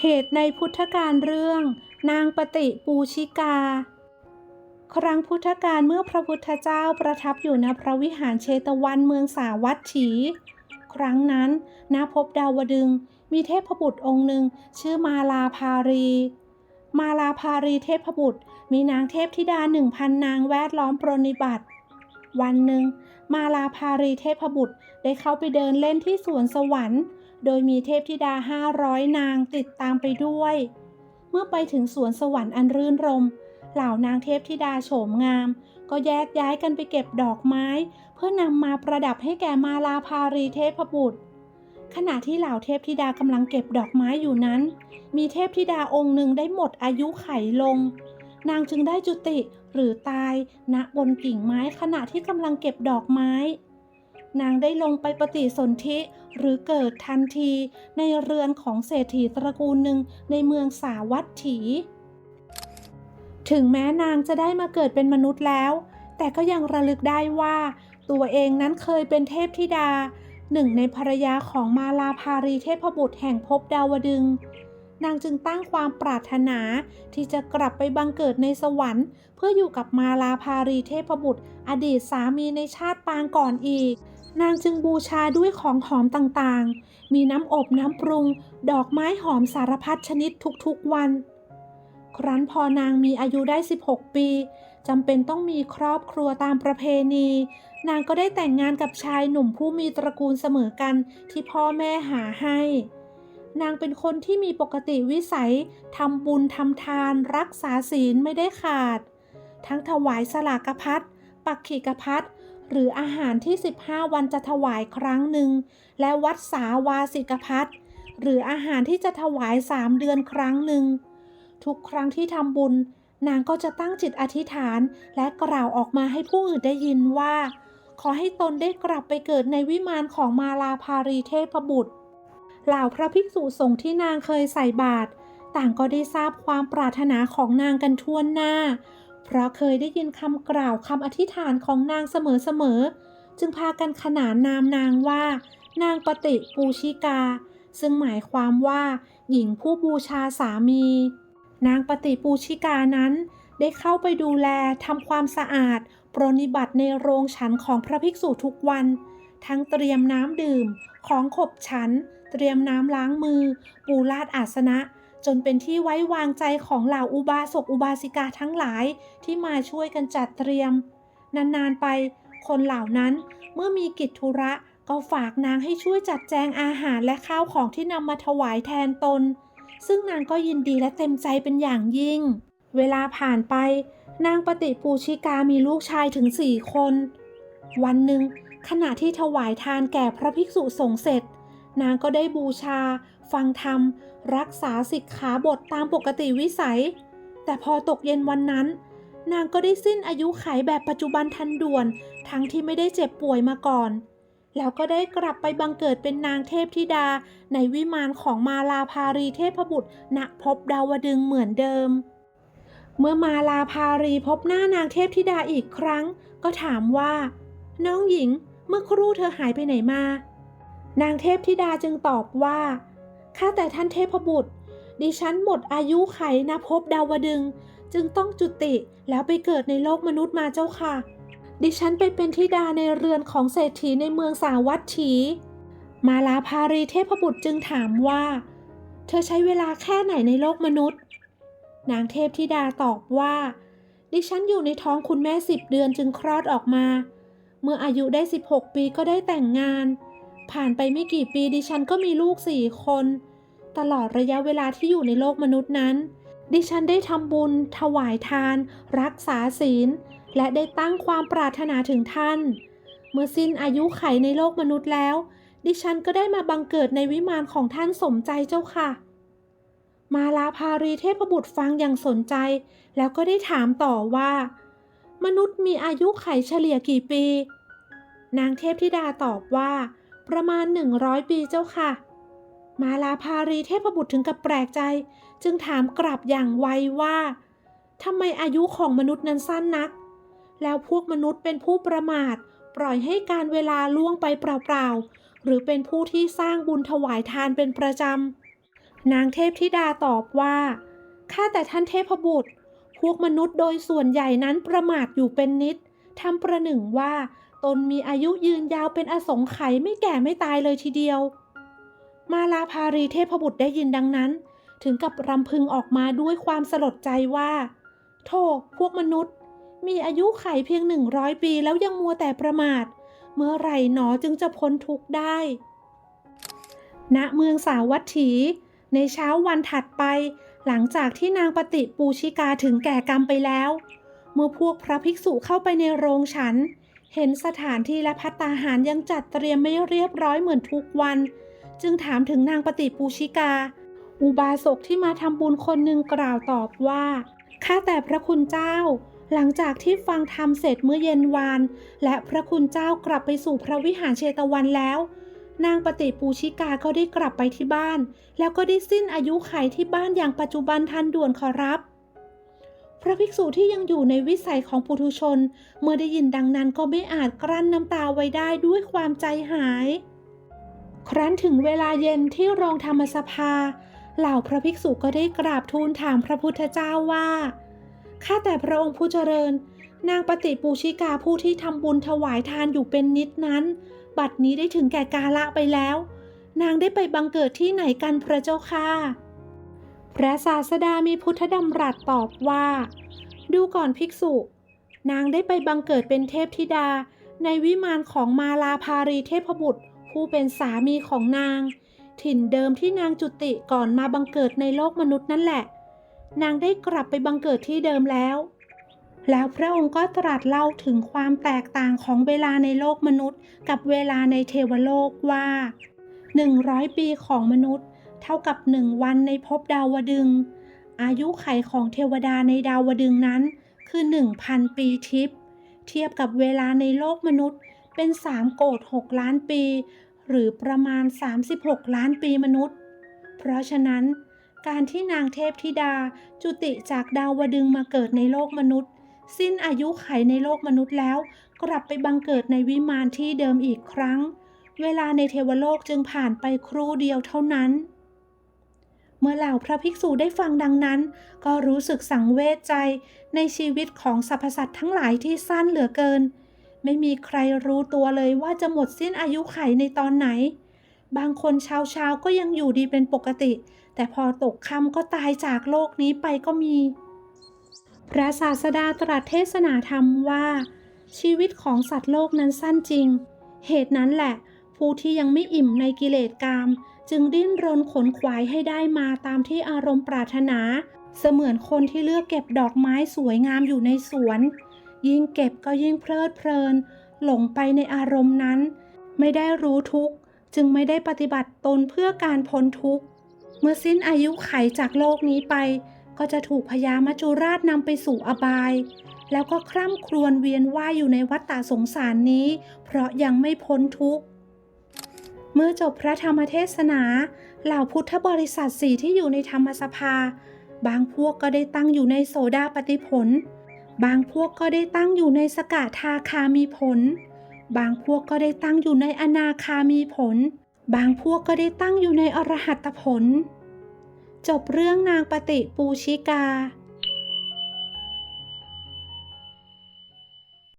เหตุในพุทธการเรื่อง นางปฏิปูชิกา ครั้งพุทธกาลเมื่อพระพุทธเจ้าประทับอยู่ณพระวิหารเชตวันเมืองสาวัตถี ครั้งนั้นณภพดาวดึง มีเทพบุตรองค์หนึ่งชื่อมาลาภารี มาลาภารีเทพบุตรมีนางเทพธิดาหนึ่งพันนางแวดล้อมปรนนิบัติ วันหนึ่ง มาลาภารีเทพบุตรได้เข้าไปเดินเล่นที่สวนสวรรค์ โดยมีเทพธิดาห้าร้อยนางติดตามไปด้วย เมื่อไปถึงสวนสวรรค์อันรื่นรม เหล่านางเทพธิดาโฉมงาม ก็แยกย้ายกันไปเก็บดอกไม้ เพื่อนำมาประดับให้แก่มาลาภารีเทพบุตร ขณะที่เหล่าเทพธิดากำลังเก็บดอกไม้อยู่นั้น มีเทพธิดาองค์หนึ่งได้หมดอายุไขลง นางจึงได้จุติหรือตายณบนกิ่งไม้ขณะที่กำลังเก็บดอกไม้ นางได้ลงไปปฏิสนธิหรือเกิดทันทีในเรือนของเศรษฐีตระกูลหนึ่งในเมืองสาวัตถี ถึงแม้นางจะได้มาเกิดเป็นมนุษย์แล้ว แต่ก็ยังระลึกได้ว่า ตัวเองนั้นเคยเป็นเทพธิดา หนึ่งในภรรยาของมาลาภารีเทพบุตรแห่งภพดาวดึง นางจึงตั้งความปรารถนา ที่จะกลับไปบังเกิดในสวรรค์ เพื่ออยู่กับมาลาภารีเทพบุตร อดีตสามีในชาติปางก่อนอีก นางจึงบูชาด้วยของหอมต่างๆ มีน้ำอบน้ำปรุง ดอกไม้หอมสารพัดชนิดทุกๆวัน ครั้นพอนางมีอายุได้ 16 ปีจำเป็นต้องมีครอบครัวตามประเพณี นางก็ได้แต่งงานกับชายหนุ่มผู้มีตระกูลเสมอกันที่พ่อแม่หาให้ นางเป็นคนที่มีปกติวิสัยทำบุญทำทาน รักษาศีลไม่ได้ขาด ทั้งถวายสลากพัดปักขีกพัดหรืออาหารที่ 15 วันจะถวายครั้งหนึ่ง และวัดสาวาสิกพัดหรืออาหารที่จะถวาย3เดือนครั้งหนึ่ง ทุกครั้งที่ทำบุญ นางก็จะตั้งจิตอธิษฐานและกล่าวออกมาให้ผู้อื่นได้ยินว่า ขอให้ตนได้กลับไปเกิดในวิมานของมาลาภารีเทพบุตร เหล่าพระภิกษุสงฆ์ที่นางเคยใส่บาตรต่างก็ได้ทราบความปรารถนาของนางกันทั่วหน้า เพราะเคยได้ยินคำกล่าวคำอธิษฐานของนางเสมอๆ จึงพากันขนานนามนางว่า นางปฏิปูชิกา ซึ่งหมายความว่า หญิงผู้บูชาสามี นางปฏิปูชิกานั้น ได้เข้าไปดูแลทำความสะอาด ปรนนิบัติในโรงฉันของพระภิกษุทุกวัน ทั้งเตรียมน้ำดื่ม ของขบฉัน เตรียมน้ำล้างมือ ปูลาดอาสนะ จนเป็นที่ไว้วางใจของเหล่าอุบาสกอุบาสิกาทั้งหลายที่มาช่วยกันจัดเตรียม นานๆไป คนเหล่านั้นเมื่อมีกิจธุระก็ฝากนางให้ช่วยจัดแจงอาหารและข้าวของที่นำมาถวายแทนตน ซึ่งนางก็ยินดีและเต็มใจเป็นอย่างยิ่ง เวลาผ่านไป นางปฏิปูชิกามีลูกชายถึงสี่คน วันหนึ่งขณะที่ถวายทานแก่พระภิกษุสงฆ์เสร็จ นางก็ได้บูชา ฟังธรรม รักษาสิกขาบทตามปกติวิสัย แต่พอตกเย็นวันนั้น นางก็ได้สิ้นอายุไขแบบปัจจุบันทันด่วน ทั้งที่ไม่ได้เจ็บป่วยมาก่อน แล้วก็ได้กลับไปบังเกิดเป็นนางเทพธิดา ในวิมานของมาลาภารีเทพบุตรณภพดาวดึงเหมือนเดิม เมื่อมาลาภารีพบหน้านางเทพธิดาอีกครั้ง ก็ถามว่า น้องหญิง เมื่อครู่เธอหายไปไหนมา นางเทพธิดาจึงตอบว่า ข้าแต่ท่านเทพบุตร ดิฉันหมดอายุไขณภพดาวดึง จึงต้องจุติแล้วไปเกิดในโลกมนุษย์มาเจ้าค่ะ ดิฉันไปเป็นธิดาในเรือนของเศรษฐีในเมืองสาวัตถี มาลาภารีเทพบุตรจึงถามว่า เธอใช้เวลาแค่ไหนในโลกมนุษย์ นางเทพธิดาตอบว่า ดิฉันอยู่ในท้องคุณแม่สิบเดือนจึงคลอดออกมา เมื่ออายุได้ 16 ปีก็ได้แต่งงาน ผ่านไปไม่กี่ปีดิฉันก็มีลูกสี่คน ตลอดระยะเวลาที่อยู่ในโลกมนุษย์นั้น ดิฉันได้ทำบุญ ถวายทาน รักษาศีล และได้ตั้งความปรารถนาถึงท่าน เมื่อสิ้นอายุไขในโลกมนุษย์แล้ว ดิฉันก็ได้มาบังเกิดในวิมานของท่านสมใจเจ้าค่ะ มาลาภารีเทพบุตรฟังอย่างสนใจ แล้วก็ได้ถามต่อว่า มนุษย์มีอายุไขเฉลี่ยกี่ปี นางเทพธิดาตอบว่า ประมาณ 100 ปีเจ้าค่ะ มาลาภารีเทพบุตรถึงกับแปลกใจ จึงถามกลับอย่างไวว่าทำไมอายุของมนุษย์นั้นสั้นนัก แล้วพวกมนุษย์เป็นผู้ประมาท ปล่อยให้การเวลาล่วงไปเปล่าๆ หรือเป็นผู้ที่สร้างบุญถวายทานเป็นประจำ นางเทพธิดาตอบว่าข้าแต่ท่านเทพบุตร พวกมนุษย์โดยส่วนใหญ่นั้นประมาทอยู่เป็นนิดทำประหนึ่งว่า ตนมีอายุยืนยาวเป็นอสงไขยไม่แก่ไม่ตายเลยทีเดียว มาลาภารีเทพบุตรได้ยินดังนั้น ถึงกับรำพึงออกมาด้วยความสลดใจว่า โธ่พวกมนุษย์ มีอายุไขเพียงหนึ่งร้อยปีแล้วยังมัวแต่ประมาท เมื่อไหร่หนอจึงจะพ้นทุกข์ได้ณเมืองสาวัตถี ในเช้าวันถัดไป หลังจากที่นางปฏิปูชิกาถึงแก่กรรมไปแล้ว เมื่อพวกพระภิกษุเข้าไปในโรงฉัน เห็นสถานที่และพัตตาหารยังจัดเตรียมไม่เรียบร้อยเหมือนทุกวัน จึงถามถึงนางปฏิปูชิกา อุบาสกที่มาทำบุญคนหนึ่งกล่าวตอบว่าข้าแต่พระคุณเจ้า หลังจากที่ฟังธรรมเสร็จเมื่อเย็นวาน และพระคุณเจ้ากลับไปสู่พระวิหารเชตวันแล้ว นางปฏิปูชิกาก็ได้กลับไปที่บ้าน แล้วก็ได้สิ้นอายุไขที่บ้านอย่างปัจจุบันทันด่วนขอรับ พระภิกษุที่ยังอยู่ในวิสัยของปุถุชน เมื่อได้ยินดังนั้นก็ไม่อาจกลั้นน้ำตาไว้ได้ด้วยความใจหาย ครั้นถึงเวลาเย็นที่โรงธรรมสภา เหล่าพระภิกษุก็ได้กราบทูลถามพระพุทธเจ้าว่าข้าแต่พระองค์ผู้เจริญ นางปฏิปูชิกาผู้ที่ทำบุญถวายทานอยู่เป็นนิดนั้น บัดนี้ได้ถึงแก่กาละไปแล้ว นางได้ไปบังเกิดที่ไหนกันพระเจ้าค่ะ พระศาสดามีพุทธดำรัสตอบว่า ดูก่อนภิกษุ นางได้ไปบังเกิดเป็นเทพธิดา ในวิมานของมาลาภารีเทพบุตร ผู้เป็นสามีของนาง ถิ่นเดิมที่นางจุติก่อนมาบังเกิดในโลกมนุษย์นั่นแหละ นางได้กลับไปบังเกิดที่เดิมแล้ว แล้วพระองค์ก็ตรัสเล่าถึงความแตกต่างของเวลาในโลกมนุษย์ กับเวลาในเทวโลกว่า 100 ปีของมนุษย์ เท่ากับหนึ่งวันในภพดาวดึง อายุไขของเทวดาในดาวดึงนั้น คือ 1,000 ปีทิพย์เทียบกับเวลาในโลกมนุษย์เป็น 3 โกด6ล้านปี หรือประมาณ 36 ล้านปีมนุษย์ เพราะฉะนั้นการที่นางเทพธิดาจุติจากดาวดึงมาเกิดในโลกมนุษย์ สิ้นอายุไขในโลกมนุษย์แล้ว กลับไปบังเกิดในวิมานที่เดิมอีกครั้ง เวลาในเทวโลกจึงผ่านไปครู่เดียวเท่านั้น มื่อเหล่าพระภิกษุได้ฟังดังนั้น ก็รู้สึกสังเวชใจในชีวิตของสรรพสัตว์ทั้งหลายที่สั้นเหลือเกิน ไม่มีใครรู้ตัวเลยว่าจะหมดสิ้นอายุไขในตอนไหน บางคนเช้าๆก็ยังอยู่ดีเป็นปกติ แต่พอตกค่ำก็ตายจากโลกนี้ไปก็มี พระศาสดาตรัสเทศนาธรรมว่า ชีวิตของสัตว์โลกนั้นสั้นจริง เหตุนั้นแหละ ผู้ที่ยังไม่อิ่มในกิเลสกาม จึงดิ้นรนขนขวายให้ได้มาตามที่อารมณ์ปรารถนา เสมือนคนที่เลือกเก็บดอกไม้สวยงามอยู่ในสวน ยิ่งเก็บก็ยิ่งเพลิดเพลิน หลงไปในอารมณ์นั้น ไม่ได้รู้ทุกข์จึงไม่ได้ปฏิบัติตนเพื่อการพ้นทุกข์เมื่อสิ้นอายุไขจากโลกนี้ไป ก็จะถูกพญามัจจุราชนำไปสู่อบาย แล้วก็คร่ำครวญเวียนว่ายอยู่ในวัฏฏะสงสารนี้ เพราะยังไม่พ้นทุกข์ เมื่อจบพระธรรมเทศนา เหล่าพุทธบริษัทสี่ที่อยู่ในธรรมสภา บางพวกก็ได้ตั้งอยู่ในโสดาปฏิผล บางพวกก็ได้ตั้งอยู่ในสกทาคามีผล บางพวกก็ได้ตั้งอยู่ในอนาคามีผล บางพวกก็ได้ตั้งอยู่ในอรหัตผล จบเรื่องนางปฏิปูชิกา